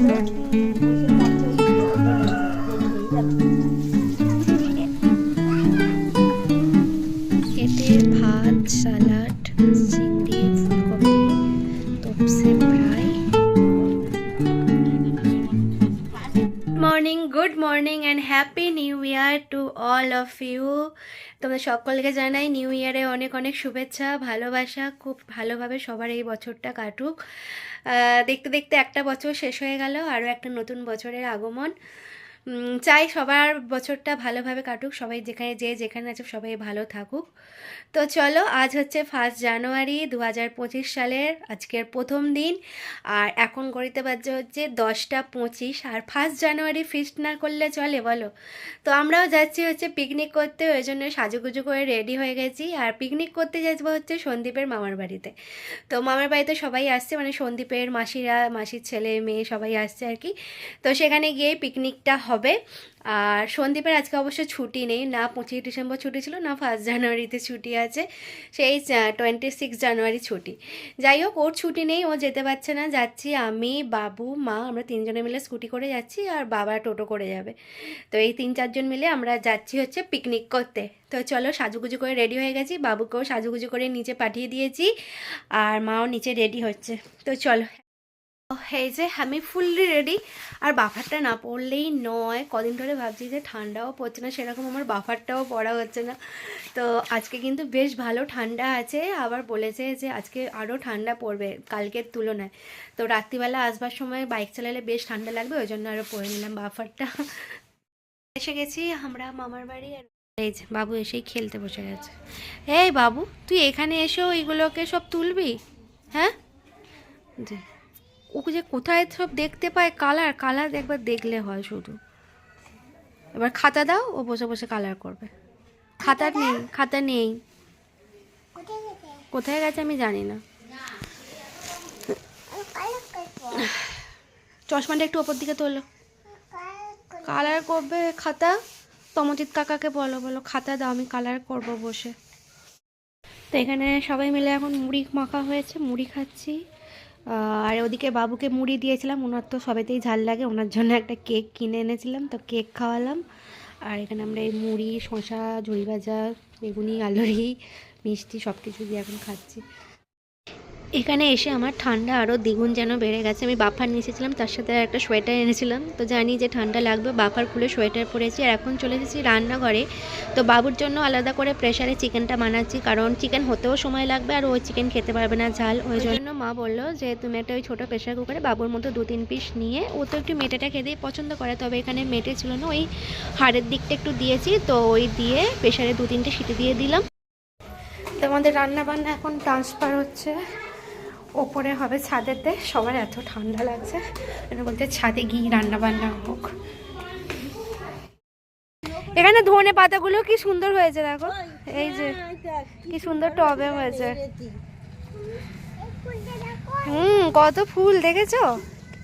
Thank you. Happy new year to all of you তোমরা সকলকে জানাই নিউ ইয়ারে অনেক অনেক শুভেচ্ছা, ভালোবাসা, খুব ভালোভাবে সবার এই বছরটা কাটুক। দেখতে দেখতে একটা বছর শেষ হয়ে গেল, আরও একটা নতুন বছরের আগমন। চাই সবার বছরটা ভালোভাবে কাটুক, সবাই যেখানে যে যেখানে আছে সবাই ভালো থাকুক। তো চলো, আজ হচ্ছে ফার্স্ট জানুয়ারি দু হাজার পঁচিশ সালের আজকের প্রথম দিন। আর এখন গড়িতে বাজছে হচ্ছে দশটা পঁচিশ। আর ফার্স্ট জানুয়ারি ফিস্ট না করলে চলে, বলো? তো আমরাও যাচ্ছি হচ্ছে পিকনিক করতে, ওই জন্য সাজুগুজু করে রেডি হয়ে গেছি। আর পিকনিক করতে যাব হচ্ছে সন্দীপের মামার বাড়িতে। তো মামার বাড়িতে সবাই আসছে মানে সন্দীপের মাসিরা, মাসির ছেলে, মেয়ে সবাই আসছে আর কি। তো সেখানে গিয়ে পিকনিকটা হবে। আর সন্দীপের আজকে অবশ্য ছুটি নেই, না পঁচিশে ডিসেম্বর ছুটি ছিল, না ফার্স্ট জানুয়ারিতে ছুটি আছে। সেই টোয়েন্টি সিক্স জানুয়ারি ছুটি। যাই হোক, ওর ছুটি নেই, ও যেতে পারছে না। যাচ্ছি আমি, বাবু, মা, আমরা তিনজনে মিলে স্কুটি করে যাচ্ছি আর বাবা টোটো করে যাবে। তো এই তিন চারজন মিলে আমরা যাচ্ছি হচ্ছে পিকনিক করতে। তো চলো সাজুগুজু করে রেডি হয়ে গেছি, বাবুকেও সাজুগুজু করে নিচে পাঠিয়ে দিয়েছি, আর মাও নিচে রেডি হচ্ছে। তো চলো এই যে আমি ফুললি রেডি আর বাফারটা না পড়লেই নয়। কদিন ধরে ভাবছি যে ঠান্ডাও পড়ছে না, সেরকম আমার বাফারটাও পরা হচ্ছে না। তো আজকে কিন্তু বেশ ভালো ঠান্ডা আছে। আবার বলেছে যে আজকে আরও ঠান্ডা পড়বে কালকের তুলনায়। তো রাত্রিবেলা আসবার সময় বাইক চালালে বেশ ঠান্ডা লাগবে, ওই জন্য আরও পরে নিলাম বাফারটা এসে গেছি আমরা মামার বাড়ি আর এই যে বাবু এসেই খেলতে বসে গেছে। এই বাবু, তুই এখানে এসেও এইগুলোকে সব তুলবি? হ্যাঁ? জি ওকে যে কোথায় সব দেখতে পায় কালার কালার একবার দেখলে হয় শুধু। এবার খাতা দাও ও বসে বসে কালার করবে। খাতা নেই খাতা নেই। কোথায় গেছে আমি জানি না। চশমাটা একটু ওপর দিকে তোলো। কালার করবে খাতা? তমজিৎ কাকাকে বলো বলো খাতা দাও আমি কালার করব বসে। তো এখানে সবাই মিলে এখন মুড়ি মাখা হয়েছে মুড়ি খাচ্ছি। আর ওদিকে বাবুকে মুড়ি দিয়েছিলাম। ওনার তো সবেতেই ঝাল লাগে, ওনার জন্য একটা কেক কিনে এনেছিলাম, তো কেক খাওয়ালাম। আর এখানে আমরা এই মুড়ি, শসা, ঝুড়ি ভাজা, বেগুনি আলুরি মিষ্টি সব কিছু দিয়ে এখন খাচ্ছি। এখানে এসে আমার ঠান্ডা আরও দ্বিগুণ যেন বেড়ে গেছে। আমি বাফার নিয়ে এসেছিলাম তার সাথে আর একটা সোয়েটার এনেছিলাম। তো জানি যে ঠান্ডা লাগবে বাফার খুলে সোয়েটার পরেছি আর এখন চলে এসেছি রান্নাঘরে। তো বাবুর জন্য আলাদা করে প্রেশারে চিকেনটা বানাচ্ছি কারণ চিকেন হতেও সময় লাগবে আর ওই চিকেন খেতে পারবে না ঝাল। ওই জন্য মা বলল যে তুমি একটা ওই ছোটো প্রেশার কুকারে বাবুর মতো দু তিন পিস নিয়ে ও তো একটু মেটেটা খেতেই পছন্দ করে তবে এখানে মেটে ছিল না ওই হাড়ের দিকটা একটু দিয়েছি তো ওই দিয়ে প্রেশারে দু তিনটে সিটি দিয়ে দিলাম। তো আমাদের রান্না বান্না এখন ট্রান্সফার হচ্ছে। ওপরে হবে ছাদেতে সবার এত ঠান্ডা লাগছে। এটা বলতে ছাদে গিয়ে রান্না বান্না হোক। এখানে ধনে পাতাগুলো কি সুন্দর হয়েছে দেখো। এই যে কি সুন্দর টবে হয়েছে। হুম কত ফুল দেখেছ?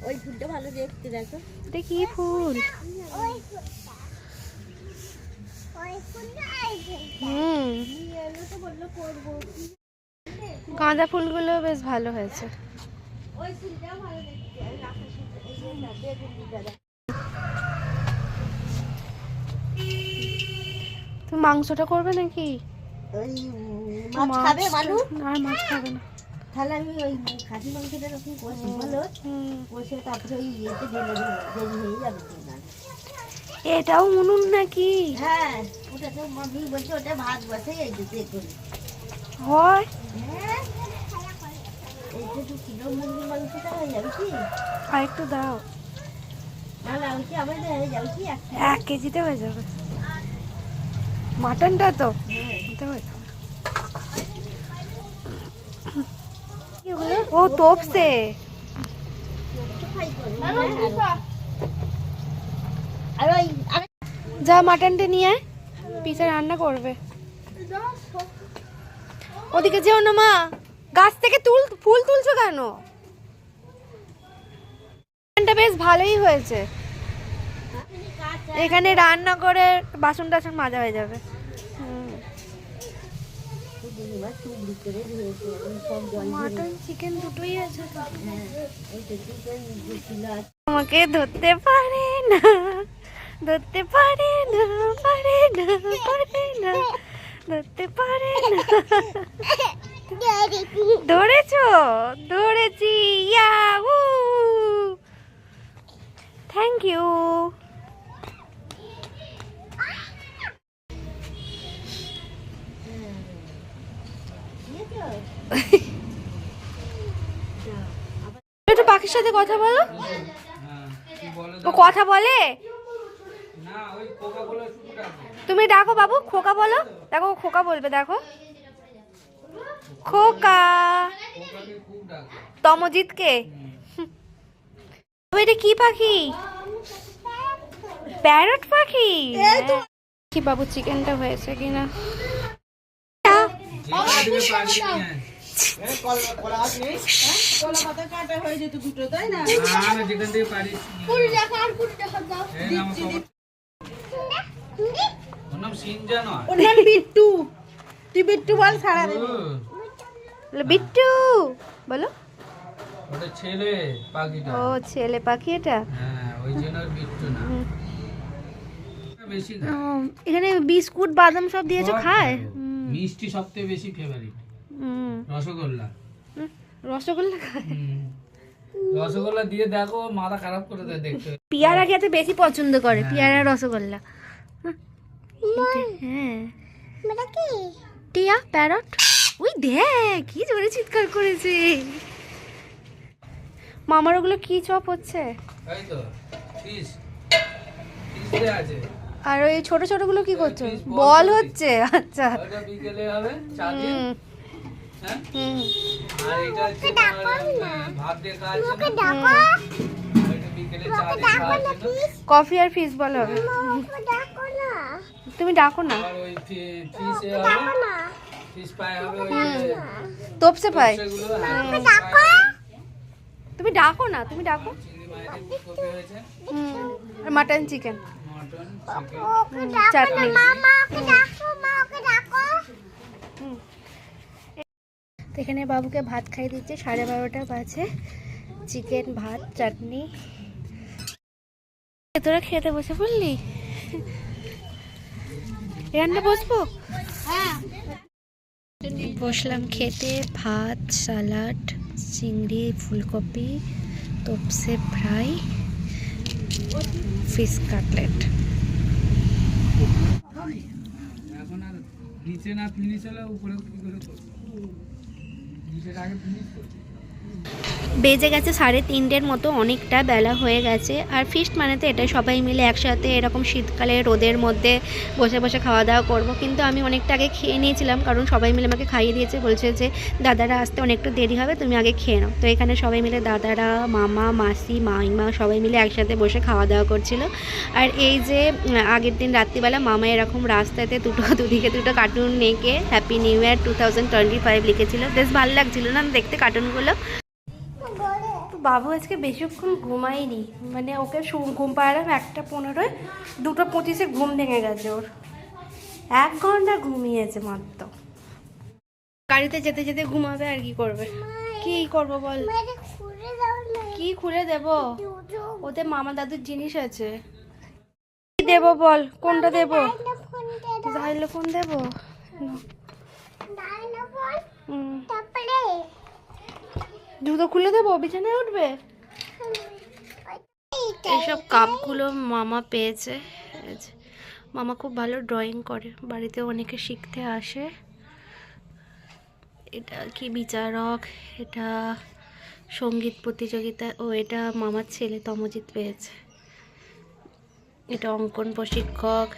ওই ফুলটা ভালো দেখতে দেখো। এটা কি ফুল? হুম। গাঁদা ফুলগুলো বেশ ভালো হয়েছে। তুমি মাংসটা করবে নাকি? মাছ খাবে মানুষ আর মাছ খাবে না। তাহলে আমি ওই খাসি মাংসটা যখন কষি ভালো কষে তারপরে ওই ইয়েতে ঢেলে দেরি হয়ে যাবে এটাও উনুন নাকি? হ্যাঁ ওটা তো মামি বলছে ওটা ভাত বসে এই দেখুন হয়। আর একটু দাও। এক কেজিতে হয়ে যাবে। মাটনটা তো? ও তোপসে। যা মাটনটা নিয়ে পিসে রান্না করবে। ওদিকে যেও না, মা। গাছ থেকে তুল, ফুল তুলছো কেন? বেশ ভালোই হয়েছে। এখানে রান্না করে বাসন টাসন মাজা হয়ে যাবে। মাটন ধরতে পারে না, ধরতে পারে না পারে না পারে না। ধরতে পারে না ধরেছো ধরেছি ইয়াহু থ্যাংক ইউ একটু পাখির সাথে কথা বলো। ও কথা বলে? তুমি ডাকো বাবু খোকা বলো। দেখো খোকা বলবে দেখো। খোকা। তমজিৎকে এটা কি পাখি? প্যারট পাখি? কি বাবু চিকেনটা হয়েছে কিনা? ওর নাম বিট্টু। তুই বিট্টু বল সারা দেবে বলো, বিট্টু বলো। ওটা ছেলে পাখিটা। ও ছেলে পাখি এটা? হ্যাঁ ওই জন্য মৃত্যু না। এখানে বিস্কুট বাদাম সব দিয়েছ খায়। মিষ্টি সবথেকে বেশি ফেভারিট রসগোল্লা। রসগোল্লা খায়? রসগোল্লা দিয়ে দেখো মাথা খারাপ করে দেয় দেখতে। পিয়ারা খেতে বেশি পছন্দ করে পিয়ারা রসগোল্লা। হ্যাঁ। টিয়া প্যারট? ওই দেখ কি জোরে চিৎকার করেছে। মামার ওগুলো কি চপ হচ্ছে? তাই তো ফিস ফিস আছে। আর ওই ছোট ছোটগুলো কি করছ? বল হচ্ছে। আচ্ছা। হ্যাঁ? জন্য। কফি আর ফিস বল হবে। তুমি ডাকো না। আর ওই ফিস এ হবে। ফিস পায় হবে ওই যে তোপসে পাই হ্যাঁ। তুমি ডাকো না তুমি ডাকো। আর মাটন চিকেন। চাটনি। এখানে বাবুকে ভাত খাই দিচ্ছে সাড়ে বারোটা বাজে। চিকেন ভাত চাটনি। তোরা খেতে বসে পড়লি? রান্না বসবো? বসলাম খেতে ভাত সালাড চিংড়ি ফুলকপি তোপসে ফ্রাই ফিশ কাটলেট। নিচে না ফিনিশ হলে উপরে কি করে করব? নিচের আগে ফিনিশ করছি। বেজে গেছে সাড়ে তিনটের মতো, অনেকটা বেলা হয়ে গেছে। আর ফিস্ট মানে তো এটা সবাই মিলে একসাথে এরকম শীতকালে রোদের মধ্যে বসে বসে খাওয়া দাওয়া করব। কিন্তু আমি অনেকটা আগে খেয়ে নিয়েছিলাম, কারণ সবাই মিলে আমাকে খাইয়ে দিয়েছে, বলছে যে, দাদারা আসতে অনেকটা দেরি হবে, তুমি আগে খেয়ে নাও। তো এখানে সবাই মিলে দাদারা, মামা, মাসি, মাইমা সবাই মিলে একসাথে বসে খাওয়া দাওয়া করছিল। আর এই যে আগের দিন রাত্রিবেলা মামা এরকম রাস্তাতে দুটো, দুদিকে দুটো কার্টুন নেকে happy new year two thousand twenty five লিখেছিল। বেশ ভালো লাগছিল না দেখতে কার্টুনগুলো বাবু আজকে বেশিক্ষণ ঘুমায়নি। মানে ওকে ঘুম পাড়ালাম একটা পনেরোয় দুটো পঁচিশে ঘুম ভেঙে গেছে ওর। এক ঘণ্টা ঘুমিয়েছে মাত্র। গাড়িতে যেতে যেতে ঘুমাবে আর কি করবে? কি করব বল? কি খুলে দেব? ওতে মামা দাদুর জিনিস আছে। কি দেব বল? কোনটা দেব? জাইলে ফোন দেব? হুম। জুতো খুলে দেবো? বিছানায় উঠবে? এইসব কাপগুলো মামা পেয়েছে। মামা খুব ভালো ড্রয়িং করে। বাড়িতে অনেকে শিখতে আসে। এটা কি বিচারক? এটা সংগীত প্রতিযোগিতা। ও এটা মামার ছেলে তমজিৎ পেয়েছে। এটা অঙ্কন প্রশিক্ষক।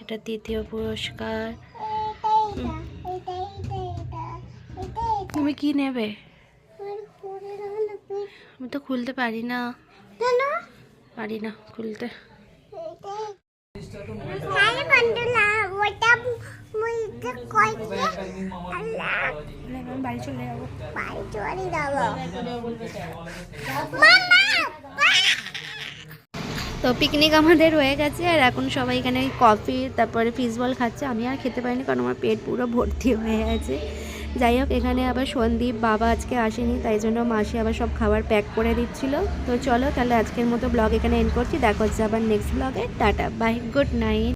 এটা তৃতীয় পুরস্কার। তুমি কি নেবে? আমি তো খুলতে পারি না। পারি না খুলতে। বাড়ি চলে যাব। তো পিকনিক আমাদের হয়ে গেছে আর এখন সবাই এখানে কফি তারপরে ফিস বল খাচ্ছে। আমি আর খেতে পারিনি কারণ আমার পেট পুরো ভর্তি হয়ে আছে যাই হোক, এখানে আবার সন্দীপ বাবা আজকে আসেনি, তাই জন্য মাসি আবার সব খাবার প্যাক করে দিচ্ছিল। তো চলো তাহলে আজকের মতো ব্লগ এখানে এন্ড করছি, দেখা হচ্ছে আবার নেক্সট ব্লগে টাটা বাই গুড নাইট